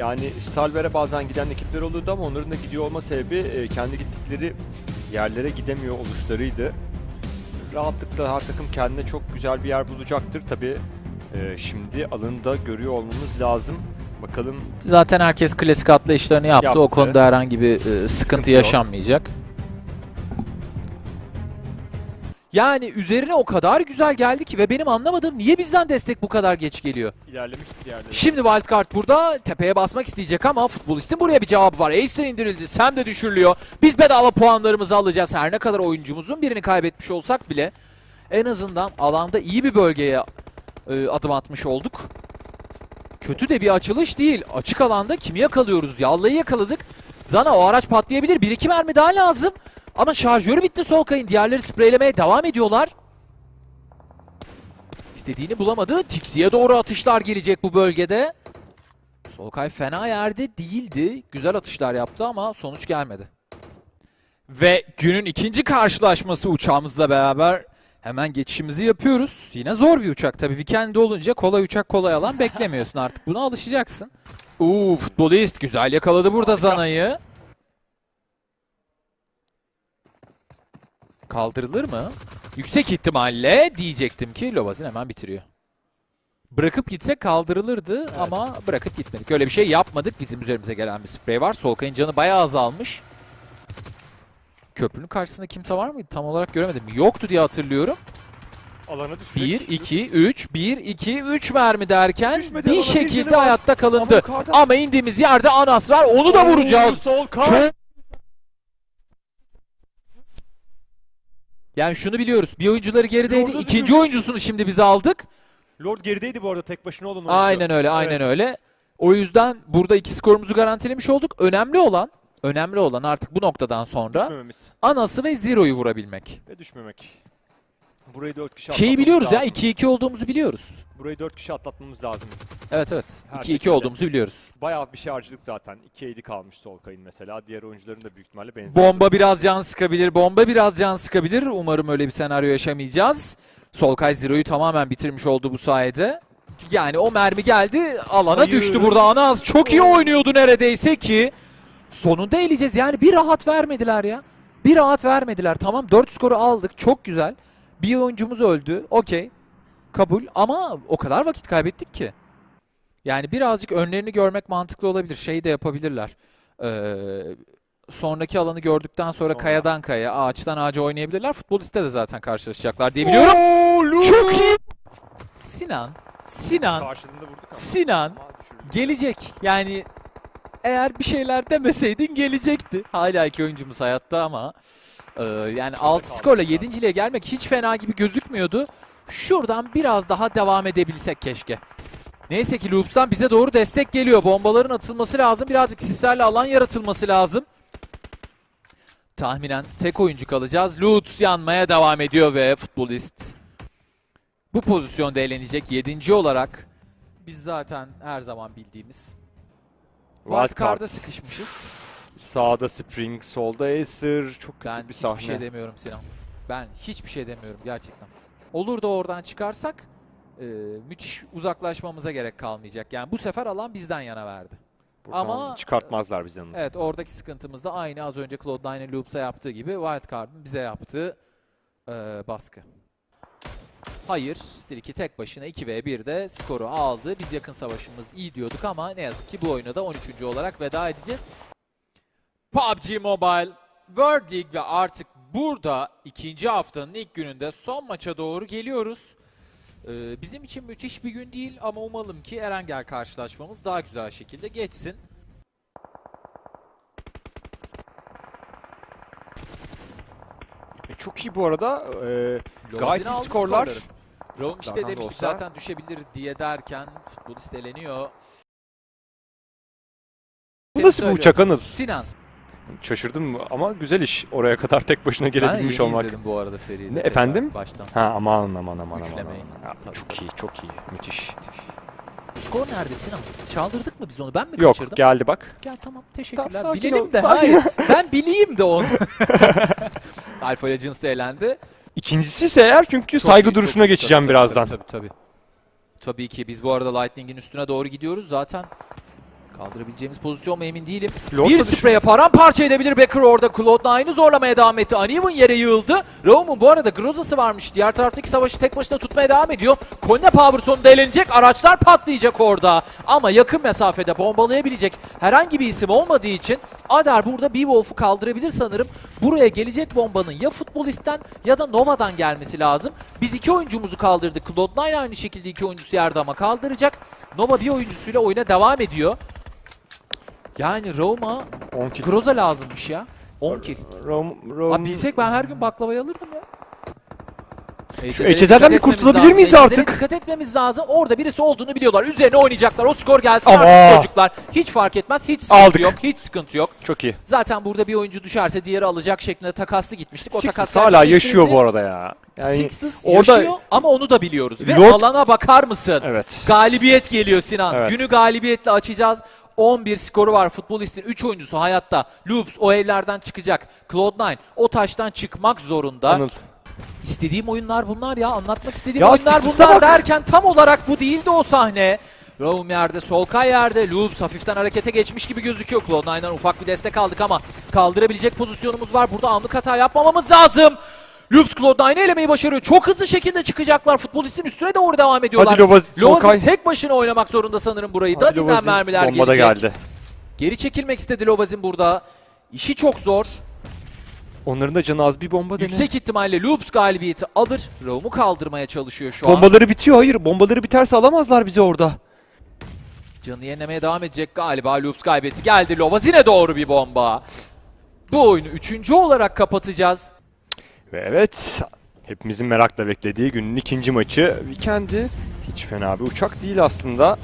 Yani Stalber'e bazen giden ekipler oluyordu ama onların da gidiyor olma sebebi e, kendi gittikleri yerlere gidemiyor oluşlarıydı. Rahatlıkla her takım kendine çok güzel bir yer bulacaktır. Tabii e, şimdi alanı görüyor olmamız lazım. Bakalım Zaten herkes klasik atlayışlarını yaptı. Yaptı. O konuda herhangi bir e, sıkıntı, Sıkıntı yok. Yani üzerine o kadar güzel geldi ki ve benim anlamadığım niye bizden destek bu kadar geç geliyor. ilerlemiş bir yerde. Şimdi Wildcard burada tepeye basmak isteyecek ama futbolistin buraya bir cevabı var. Acer indirildi, Sam de düşürülüyor. Biz bedava puanlarımızı alacağız. Her ne kadar oyuncumuzun birini kaybetmiş olsak bile en azından alanda iyi bir bölgeye e, adım atmış olduk. Kötü de bir açılış değil. Açık alanda kimi yakalıyoruz? Yalla'yı yakaladık. Zana o araç patlayabilir. Bir iki mermi daha lazım. Ama şarjörü bitti Solkay'ın. Diğerleri spreylemeye devam ediyorlar. İstediğini bulamadı. Tixi'ye doğru atışlar gelecek bu bölgede. Solkay fena yerde değildi. Güzel atışlar yaptı ama sonuç gelmedi. Ve günün ikinci karşılaşması uçağımızla beraber hemen geçişimizi yapıyoruz. Yine zor bir uçak tabii. Weekend olunca kolay uçak kolay alan beklemiyorsun artık. Buna alışacaksın. Uuu futbolist güzel yakaladı burada Zana'yı. Kaldırılır mı? Yüksek ihtimalle diyecektim ki Lovazin hemen bitiriyor. Bırakıp gitsek kaldırılırdı ama bırakıp gitmedik. Öyle bir şey yapmadık. Bizim üzerimize gelen bir sprey var. Solkay'ın canı bayağı azalmış. Köprünün karşısında kimse var mıydı? Tam olarak göremedim. Yoktu diye hatırlıyorum. alana düşecek. 1, 2, 3, 1, 2, 3 mermi derken Düşmedi, bir şekilde hayatta kalındı. Ama yukarıda- Ama indiğimiz yerde Anas var. Onu da vuracağız. Sol. Çok- Yani şunu biliyoruz. Bir oyuncuları gerideydi. Orada İkinci düşürdük. oyuncusunu şimdi biz aldık. Lord gerideydi bu arada tek başına olan oyuncu. Aynen öyle, aynen Evet. öyle. O yüzden burada iki skorumuzu garantilemiş olduk. Önemli olan, önemli olan artık bu noktadan sonra Düşmememiz Anas'ı ve Zero'yu vurabilmek. ve düşmemek. Burayı 4 kişi Şeyi biliyoruz ya, lazım. 2-2 olduğumuzu biliyoruz. Burayı 4 kişi atlatmamız lazım. Evet evet, Her 2-2 şekilde. olduğumuzu biliyoruz. Bayağı bir şey harcadık zaten. 2 AD kalmış Solkay'ın mesela. Diğer oyuncuların da büyük ihtimalle benzer. Bomba biraz can sıkabilir, bomba biraz can sıkabilir. Umarım öyle bir senaryo yaşamayacağız. Solkay Zero'yu tamamen bitirmiş oldu bu sayede. Yani o mermi geldi, alana Hayır. düştü burada Anaz. Çok iyi oynuyordu neredeyse ki. Sonunda eleyeceğiz. Yani bir rahat vermediler ya. Bir rahat vermediler. Tamam 4 skoru aldık. Çok güzel. Bir oyuncumuz öldü. Okey. Kabul. Ama o kadar vakit kaybettik ki. Yani birazcık önlerini görmek mantıklı olabilir. Şey de yapabilirler. Ee, sonraki alanı gördükten sonra, Sonra. kayadan kaya, ağaçtan ağaca oynayabilirler. Futboliste de zaten karşılaşacaklar diye biliyorum. Oo, Çok iyi. Sinan, Sinan, Karşılığında vurduk ama. Sinan Ama gelecek. Yani eğer bir şeyler demeseydin gelecekti. Hala iki oyuncumuz hayatta ama e, yani 6 kaldı skorla biraz. 7. gelmek hiç fena gibi gözükmüyordu. Şuradan biraz daha devam edebilsek keşke. Neyse ki Loops'tan bize doğru destek geliyor. Bombaların atılması lazım. Birazcık sislerle alan yaratılması lazım. Tahminen tek oyuncu kalacağız. Lutz yanmaya devam ediyor ve futbolist bu pozisyonda eğlenecek 7. olarak. Biz zaten her zaman bildiğimiz Wildcard'a sıkışmışız. Sağda Spring, solda Acer. Çok kötü Ben bir hiçbir sahne. şey demiyorum Sinan. Ben hiçbir şey demiyorum gerçekten. Olur da oradan çıkarsak e, müthiş uzaklaşmamıza gerek kalmayacak. Yani bu sefer alan bizden yana verdi. Buradan Ama- çıkartmaz bizden. Evet oradaki sıkıntımız da aynı az önce Cloud9'ın Loops'a yaptığı gibi Wildcard'ın bize yaptığı e, baskı. Hayır, Silky tek başına 2v1'de skoru aldı. Biz yakın savaşımız iyi diyorduk ama ne yazık ki bu oyuna da 13. olarak veda edeceğiz. PUBG Mobile World League ve artık burada ikinci haftanın ilk gününde son maça doğru geliyoruz. Ee, bizim için müthiş bir gün değil ama umalım ki Erengel karşılaşmamız daha güzel şekilde geçsin. E, çok iyi bu arada. E, gayet iyi skorlar. Rome işte demiştik olsa. zaten düşebilir diye derken futbolist eleniyor. Bu nasıl bir uçak Anıl? Sinan. Şaşırdım ama güzel iş. Oraya kadar tek başına Ben gelebilmiş yeni olmak. izledim bu arada seriyi. Ne, efendim? Baştan. Ha aman aman aman aman. Üçlemeyi. aman. Ya, Tabii, çok iyi, çok iyi. Müthiş. Skor nerede Sinan? Çaldırdık mı biz onu? Ben mi Yok, kaçırdım? geldi bak. Ya tamam teşekkürler. Tamam, Bilelim ol, de sakin hayır. ben bileyim de onu. Alfa Legends de elendi. İkincisi ise eğer çünkü Çok saygı iyi, duruşuna çok- geçeceğim tabii, birazdan. Tabii tabii. Tabii ki biz bu arada Lightning'in üstüne doğru gidiyoruz. Zaten Kaldırabileceğimiz pozisyon mu emin değilim. Lord bir spreye paramparça edebilir Becker orada. Cloud9'ı zorlamaya devam etti. Uneven yere yığıldı. Raum'un bu arada Groza'sı varmış. Diğer taraftaki savaşı tek başına tutmaya devam ediyor. Konne Power sonunda elenecek. Araçlar patlayacak orada. Ama yakın mesafede bombalayabilecek herhangi bir isim olmadığı için Adar burada Beowulf'u kaldırabilir sanırım. Buraya gelecek bombanın ya futbolistten ya da Nova'dan gelmesi lazım. Biz iki oyuncumuzu kaldırdık. Cloud9 aynı şekilde iki oyuncusu yerde ama kaldıracak. Nova bir oyuncusuyla oyuna devam ediyor. Yani Roma 10 kill. Groza lazımmış ya. 10 kill. Rom, Rom... Abi bilsek ben her gün baklavayı alırdım ya. Şu dikkat bir kurtulabilir miyiz artık? dikkat etmemiz lazım. Orada birisi olduğunu biliyorlar. Üzerine oynayacaklar. O skor gelsin Ama- artık çocuklar. Hiç fark etmez. Hiç sıkıntı Aldık. yok. Hiç sıkıntı yok. Çok iyi. Zaten burada bir oyuncu düşerse diğeri alacak şeklinde takaslı gitmiştik. O Sixers takas hala yaşıyor bu arada ya. Yani Sixers orada- yaşıyor ama onu da biliyoruz. Ve Lord- alana bakar mısın? Evet. Galibiyet geliyor Sinan. Evet. Günü galibiyetle açacağız. 11 skoru var futbolistin 3 oyuncusu hayatta. Loops o evlerden çıkacak. Cloud9 o taştan çıkmak zorunda. Anıl. İstediğim oyunlar bunlar ya. Anlatmak istediğim Ya oyunlar bunlar bak. derken tam olarak bu değildi o sahne. Raum yerde, Solkay yerde. Loops hafiften harekete geçmiş gibi gözüküyor. Cloud9'dan ufak bir destek aldık ama kaldırabilecek pozisyonumuz var. Burada anlık hata yapmamamız lazım. Loops Cloud9'ı elemeyi başarıyor. Çok hızlı şekilde çıkacaklar. Futbolistin üstüne doğru devam ediyorlar. Hadi Lovaz, Lovazin Solkay. tek başına oynamak zorunda sanırım burayı. Hadi Lovazin. mermiler Bomba da gelecek. geldi. Geri çekilmek istedi Lovazin burada. İşi çok zor. Onların da canı az bir bomba dene. Yüksek ihtimalle Loops galibiyeti alır. Raum'u kaldırmaya çalışıyor şu an. Bombaları bitiyor. Hayır. Bombaları biterse alamazlar bizi orada. Canı yenilemeye devam edecek galiba. Loops kaybetti. Geldi Lovazin'e doğru bir bomba. Bu oyunu üçüncü olarak kapatacağız. Ve evet. Hepimizin merakla beklediği günün ikinci maçı. Weekend'i hiç fena bir uçak değil aslında.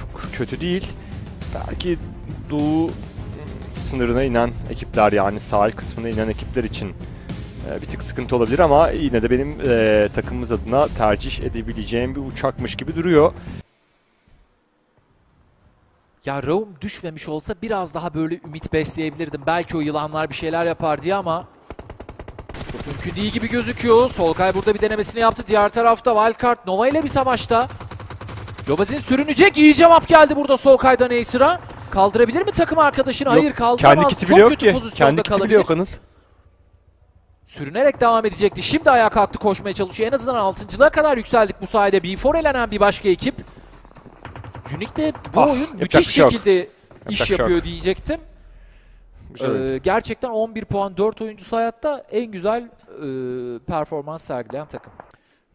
Çok kötü değil. Belki doğu sınırına inen ekipler yani sahil kısmına inen ekipler için e, bir tık sıkıntı olabilir ama yine de benim e, takımımız adına tercih edebileceğim bir uçakmış gibi duruyor. Ya Raum düşmemiş olsa biraz daha böyle ümit besleyebilirdim. Belki o yılanlar bir şeyler yapar diye ama mümkün değil gibi gözüküyor. Solkay burada bir denemesini yaptı. Diğer tarafta Wildcard Nova ile bir savaşta. Lobazin sürünecek. İyi cevap geldi burada Solkay'dan Acer'a. Kaldırabilir mi takım arkadaşını? Yok, Hayır kaldıramaz. Kendi kiti Çok yok kötü ki. pozisyonda Kendi kiti bile yok Anıl. Sürünerek devam edecekti. Şimdi ayağa kalktı koşmaya çalışıyor. En azından 6.lığa kadar yükseldik bu sayede. B4 elenen bir başka ekip. Unique de bu Ah, oyun yapacak müthiş şey şekilde iş bir şey yapıyor diyecektim. Güzel oyun. Ee, gerçekten 11 puan 4 oyuncusu hayatta en güzel e, performans sergileyen takım.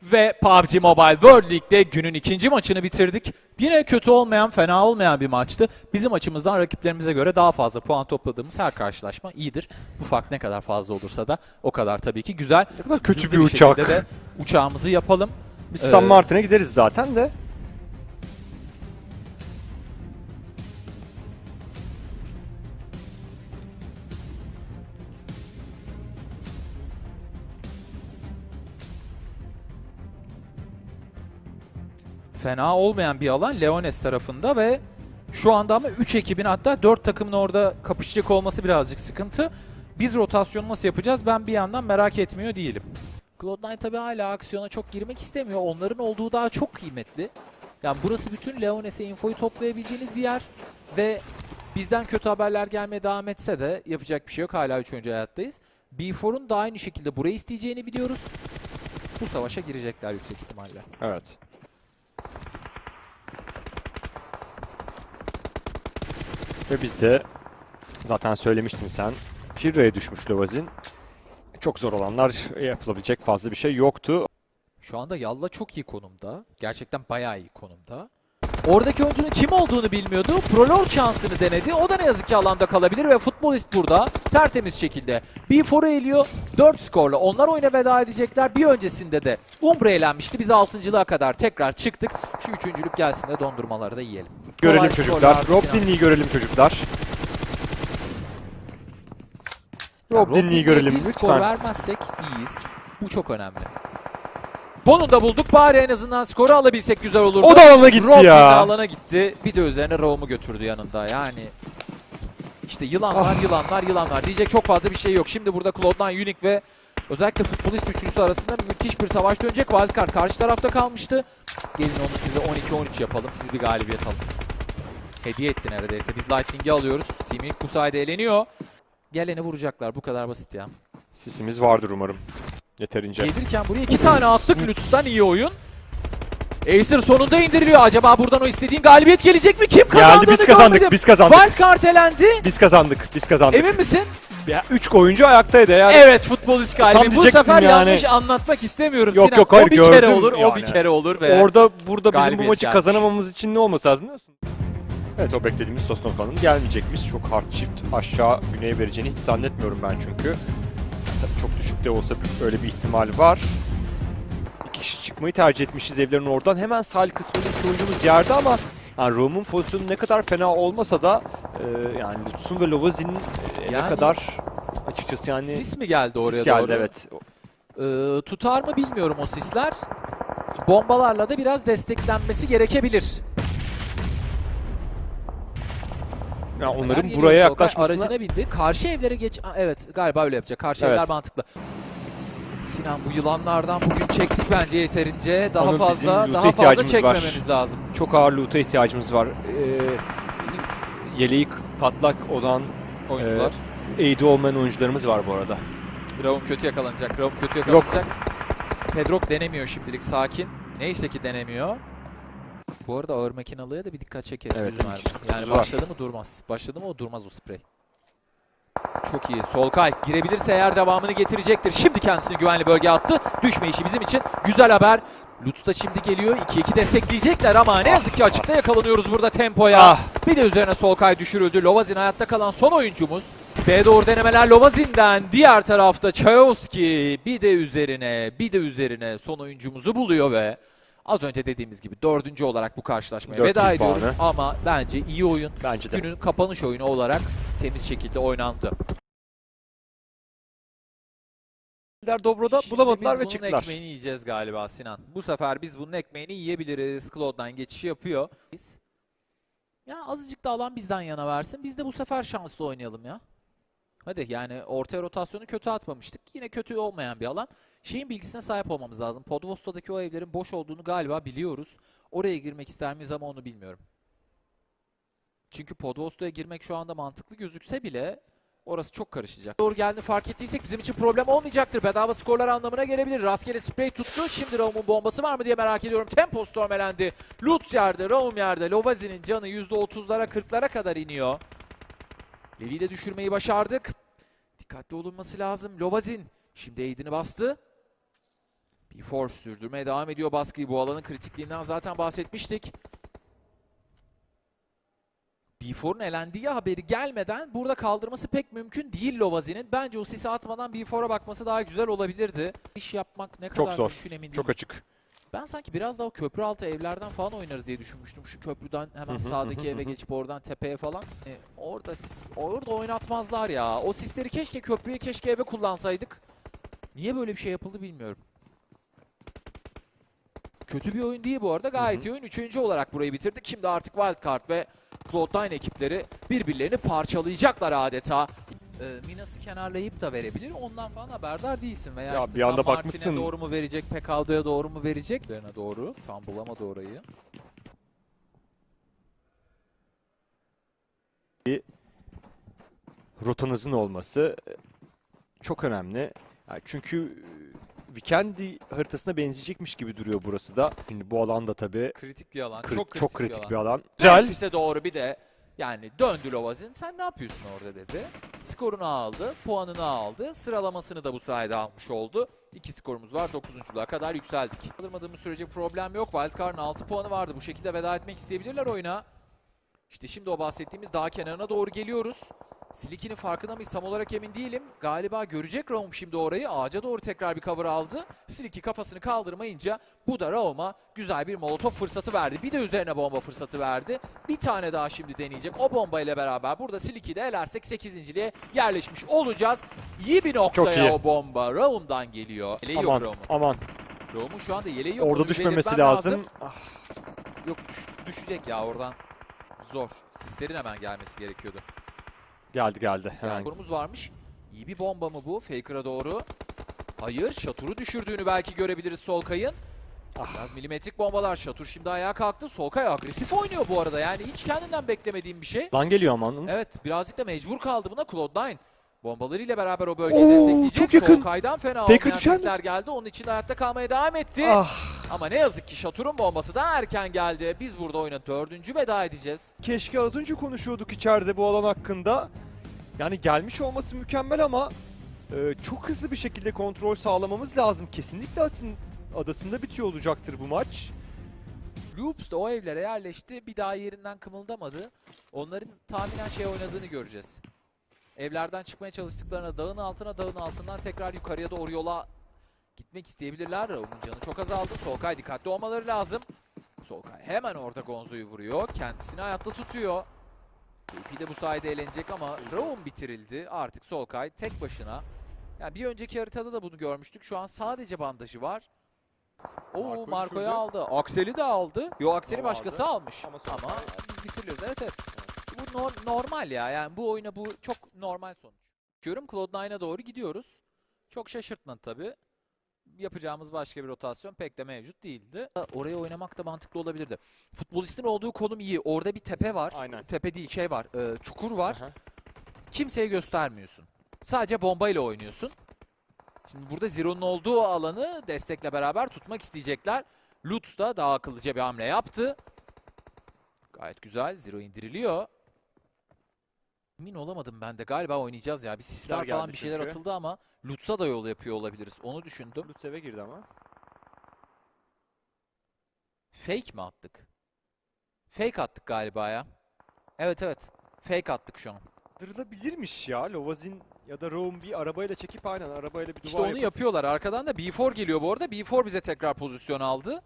Ve PUBG Mobile World League'de günün ikinci maçını bitirdik. Yine kötü olmayan, fena olmayan bir maçtı. Bizim açımızdan rakiplerimize göre daha fazla puan topladığımız her karşılaşma iyidir. Bu fark ne kadar fazla olursa da o kadar tabii ki güzel. Ne kadar kötü Hızlı bir uçak. de uçağımızı yapalım. Biz Ee, San Martin'e gideriz zaten de. Fena olmayan bir alan Leones tarafında ve şu anda ama 3 ekibin hatta 4 takımın orada kapışacak olması birazcık sıkıntı. Biz rotasyonu nasıl yapacağız ben bir yandan merak etmiyor değilim. Cloud9 tabii hala aksiyona çok girmek istemiyor. Onların olduğu daha çok kıymetli. Yani burası bütün Leones'e infoyu toplayabildiğiniz bir yer ve bizden kötü haberler gelmeye devam etse de yapacak bir şey yok. Hala 3. hayattayız. B4'un da aynı şekilde burayı isteyeceğini biliyoruz. Bu savaşa girecekler yüksek ihtimalle. Evet. Ve biz de zaten söylemiştin sen. Pirre'ye düşmüş Lovazin. Çok zor olanlar yapılabilecek fazla bir şey yoktu. Şu anda Yalla çok iyi konumda. Gerçekten bayağı iyi konumda. Oradaki oyuncunun kim olduğunu bilmiyordu. Prolord şansını denedi. O da ne yazık ki alanda kalabilir ve futbolist burada tertemiz şekilde B4'u eliyor. 4 skorla onlar oyuna veda edecekler. Bir öncesinde de Umbra eğlenmişti. Biz 6.lığa kadar tekrar çıktık. Şu üçüncülük gelsin de dondurmaları da yiyelim. Görelim Kolay çocuklar. Rob. Dinley'i görelim çocuklar. Rob Dinley'i görelim bir skor lütfen. vermezsek iyiyiz. Bu çok önemli. Bunu da bulduk. Bari en azından skoru alabilsek güzel olurdu. O da alana gitti Rob yine ya. alana gitti. Bir de üzerine Raum'u götürdü yanında. Yani işte yılanlar, Ah. yılanlar, yılanlar. Diyecek çok fazla bir şey yok. Şimdi burada Cloud9 Unique ve özellikle futbolist üçlüsü arasında müthiş bir savaş dönecek. Wildcard karşı tarafta kalmıştı. Gelin onu size 12-13 yapalım. Siz bir galibiyet alın. hediye etti neredeyse. Biz Lightning'i alıyoruz. Team ilk bu sayede eleniyor. Geleni vuracaklar. Bu kadar basit ya. Sisimiz vardır umarım. Yeterince. Gelirken buraya iki tane attık. Lütf'ten iyi oyun. Acer sonunda indiriliyor. Acaba buradan o istediğin galibiyet gelecek mi? Kim kazandığını Geldi biz kazandık. görmedim. Biz kazandık. Wildcard elendi. Biz kazandık. Biz kazandık. Emin misin? Ya, üç oyuncu ayaktaydı yani. Evet futbol iş galibi. Bu sefer yani. yanlış anlatmak istemiyorum Yok, Sinan. yok, hayır, o bir kere olur, o bir yani. kere olur ve Orada burada bizim bu maçı gelmiş. kazanamamamız için ne olması lazım biliyor musun? Evet o beklediğimiz Sosnokan'ın gelmeyecekmiş. Çok hard shift aşağı güneye vereceğini hiç zannetmiyorum ben çünkü. Tabii çok düşük de olsa öyle bir ihtimal var. İki kişi çıkmayı tercih etmişiz evlerin oradan. Hemen sahil kısmında iki oyuncumuz yerde ama yani Rome'un pozisyonu ne kadar fena olmasa da e, yani Lutz'un ve Lovazin'in e, ne Yani- kadar açıkçası yani sis mi geldi oraya sis geldi doğru? evet. Ee, tutar mı bilmiyorum o sisler. Bombalarla da biraz desteklenmesi gerekebilir. Neler onların buraya yaklaşmasına Aracına bindi. Karşı evlere geç... Aa, evet galiba öyle yapacak. Karşı Evet. evler mantıklı. Sinan bu yılanlardan bugün çektik bence yeterince. Daha Ama fazla daha fazla ihtiyacımız var. çekmememiz lazım. çok ağır loot'a ihtiyacımız var. Ee, yeleği patlak olan Oyuncular. eğdi olmayan oyuncularımız var bu arada. Raum kötü yakalanacak. Raum kötü yakalanacak. Pedrok denemiyor şimdilik sakin. Neyse ki denemiyor. Bu arada ağır makinalıya da bir dikkat çekeriz Evet, bizim Yani var. başladı mı durmaz. Başladı mı o durmaz o sprey. Çok iyi. Solkay girebilirse eğer devamını getirecektir. Şimdi kendisini güvenli bölgeye attı. Düşme işi bizim için. Güzel haber. Lutz da şimdi geliyor. 2-2 destekleyecekler ama ne yazık ki açıkta yakalanıyoruz burada tempoya. Ah. Bir de üzerine Solkay düşürüldü. Lovazin hayatta kalan son oyuncumuz. B'ye doğru denemeler Lovazin'den. Diğer tarafta Çayovski bir de üzerine bir de üzerine son oyuncumuzu buluyor ve az önce dediğimiz gibi dördüncü olarak bu karşılaşmaya Dört veda ediyoruz. puanı. Ama bence iyi oyun. Bence de. Günün kapanış oyunu olarak temiz şekilde oynandı. Dobro'da Şimdi bulamadılar biz ve bunun çıktılar. ekmeğini yiyeceğiz galiba Sinan. Bu sefer biz bunun ekmeğini yiyebiliriz. Cloud'dan geçişi yapıyor. Biz ya azıcık da alan bizden yana versin. Biz de bu sefer şanslı oynayalım ya. Hadi yani ortaya rotasyonu kötü atmamıştık. Yine kötü olmayan bir alan. Şeyin bilgisine sahip olmamız lazım. Podvosta'daki o evlerin boş olduğunu galiba biliyoruz. Oraya girmek ister miyiz ama onu bilmiyorum. Çünkü Podvosta'ya girmek şu anda mantıklı gözükse bile orası çok karışacak. Doğru geldiğini fark ettiysek bizim için problem olmayacaktır. Bedava skorlar anlamına gelebilir. Rastgele spray tuttu. Şimdi Raum'un bombası var mı diye merak ediyorum. Tempo stormelendi. Lutz yerde, Raum yerde. Lovazin'in canı %30'lara 40'lara kadar iniyor. Levi'yi de düşürmeyi başardık. Dikkatli olunması lazım. Lovazin şimdi aidini bastı. B4 sürdürmeye devam ediyor baskıyı. Bu alanın kritikliğinden zaten bahsetmiştik. B4'un elendiği haberi gelmeden burada kaldırması pek mümkün değil Lovazin'in. Bence o sisi atmadan B4'a bakması daha güzel olabilirdi. İş yapmak ne Çok kadar zor. mümkün emin Çok açık. Ben sanki biraz daha köprü altı evlerden falan oynarız diye düşünmüştüm. Şu köprüden hemen sağdaki eve geçip oradan tepeye falan. E, orada orada oynatmazlar ya. O sisleri keşke köprüye keşke eve kullansaydık. Niye böyle bir şey yapıldı bilmiyorum. Kötü bir oyun değil bu arada. Gayet iyi oyun. Üçüncü olarak burayı bitirdik. Şimdi artık Wildcard ve Cloud9 ekipleri birbirlerini parçalayacaklar adeta. Ee, Minas'ı kenarlayıp da verebilir. Ondan falan haberdar değilsin. Veya Ya işte bir anda San Martin'e bakmışsın. doğru mu verecek, Pekaudo'ya doğru mu verecek? Lerine doğru. Tam bulamadı orayı. Rotanızın olması e, çok önemli. Yani çünkü e, Vikendi haritasına benzeyecekmiş gibi duruyor burası da. Şimdi bu alanda tabii Kritik bir alan. kri- çok kritik, çok kritik bir bir alan. Güzel. Memphis'e doğru bir de yani döndü Lovazin. Sen ne yapıyorsun orada dedi. Skorunu aldı, puanını aldı. Sıralamasını da bu sayede almış oldu. İki skorumuz var. Dokuzunculuğa kadar yükseldik. Kaldırmadığımız sürece problem yok. Wildcard'ın 6 puanı vardı. Bu şekilde veda etmek isteyebilirler oyuna. İşte şimdi o bahsettiğimiz dağ kenarına doğru geliyoruz. Siliki'nin farkında mıyız tam olarak emin değilim. Galiba görecek Raum şimdi orayı. Ağaca doğru tekrar bir cover aldı. Siliki kafasını kaldırmayınca bu da Raum'a güzel bir molotof fırsatı verdi. Bir de üzerine bomba fırsatı verdi. Bir tane daha şimdi deneyecek. O bomba ile beraber burada Siliki'yi de elersek 8.liğe yerleşmiş olacağız. İyi bir noktaya Çok iyi. o bomba. Raum'dan geliyor. Yeleği yok Aman Raum'un. aman. Raum'un şu anda yeleği yok. Orada bir düşmemesi belirtmem lazım. Ah, Yok düş- düşecek ya oradan. Zor. Sislerin hemen gelmesi gerekiyordu. Geldi geldi. Hemen. korumuz varmış. İyi bir bomba mı bu? Faker'a doğru. Hayır. Şaturu düşürdüğünü belki görebiliriz Solkay'ın. Biraz milimetrik bombalar. Şatur şimdi ayağa kalktı. Solkay agresif oynuyor bu arada. Yani hiç kendinden beklemediğim bir şey. Lan geliyor aman. Evet birazcık da mecbur kaldı buna Cloud9. Bombalarıyla beraber o bölgeyi Oo, destekleyecek. çok yakın. Solkay'dan fena Faker olmayan sesler geldi. Onun için hayatta kalmaya devam etti. Ah. Ama ne yazık ki Şatur'un bombası da erken geldi. Biz burada oyuna dördüncü veda edeceğiz. Keşke az önce konuşuyorduk içeride bu alan hakkında. Yani gelmiş olması mükemmel ama e, çok hızlı bir şekilde kontrol sağlamamız lazım. Kesinlikle atın adasında bitiyor olacaktır bu maç. Loops da o evlere yerleşti. Bir daha yerinden kımıldamadı. Onların tahminen şey oynadığını göreceğiz. Evlerden çıkmaya çalıştıklarına dağın altına dağın altından tekrar yukarıya doğru yola gitmek isteyebilirler. Raum'un canı çok azaldı. Solkay dikkatli olmaları lazım. Solkay hemen orada Gonzo'yu vuruyor. Kendisini hayatta tutuyor. KP de bu sayede eğlenecek ama Raum bitirildi. Artık Solkay tek başına. Yani bir önceki haritada da bunu görmüştük. Şu an sadece bandajı var. Oo Marco Marco'yu aldı. Aksel'i de aldı. Yo Aksel'i başkası aldı. almış. Ama Ama, biz bitiriyoruz. Evet evet. Bu nor- normal ya. Yani bu oyuna bu çok normal sonuç. Bakıyorum Cloud9'a doğru gidiyoruz. Çok şaşırtmadı tabii. Yapacağımız başka bir rotasyon pek de mevcut değildi. Oraya oynamak da mantıklı olabilirdi. Futbolistin olduğu konum iyi. Orada bir tepe var. Aynen. Tepe değil şey var. e, çukur var. Aha. Kimseye göstermiyorsun. Sadece bombayla oynuyorsun. Şimdi burada Zero'nun olduğu alanı destekle beraber tutmak isteyecekler. Lutz da daha akıllıca bir hamle yaptı. Gayet güzel. Zero indiriliyor. Emin olamadım ben de. Galiba oynayacağız ya. Bir sisler geldi falan bir şeyler çünkü. atıldı ama Lutz'a da yol yapıyor olabiliriz. Onu düşündüm. Lutz eve girdi ama. Fake mi attık? Fake attık galiba ya. Evet evet. Fake attık şu an. Dırılabilirmiş ya. Lovazin ya da Raum bir arabayla çekip aynen arabayla bir duvar İşte onu yapıp- yapıyorlar. Arkadan da B4 geliyor bu arada. B4 bize tekrar pozisyon aldı.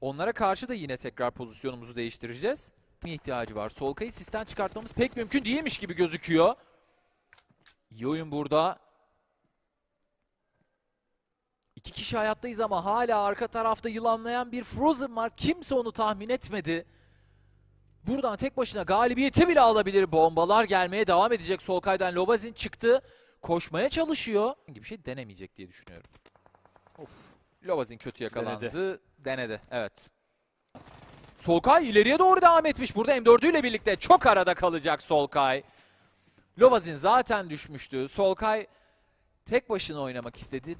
Onlara karşı da yine tekrar pozisyonumuzu değiştireceğiz. İhtiyacı var. Solkay'ı sisten çıkartmamız pek mümkün değilmiş gibi gözüküyor. İyi oyun burada. İki kişi hayattayız ama hala arka tarafta yılanlayan bir Frozen var. Kimse onu tahmin etmedi. Buradan tek başına galibiyeti bile alabilir. Bombalar gelmeye devam edecek. Solkay'dan Lobazin çıktı. Koşmaya çalışıyor. Gibi bir şey denemeyecek diye düşünüyorum. Of. Lobazin kötü yakalandı. Denedi. Evet. Solkay ileriye doğru devam etmiş. Burada M4'ü ile birlikte çok arada kalacak Solkay. Lovazin zaten düşmüştü. Solkay tek başına oynamak istedi.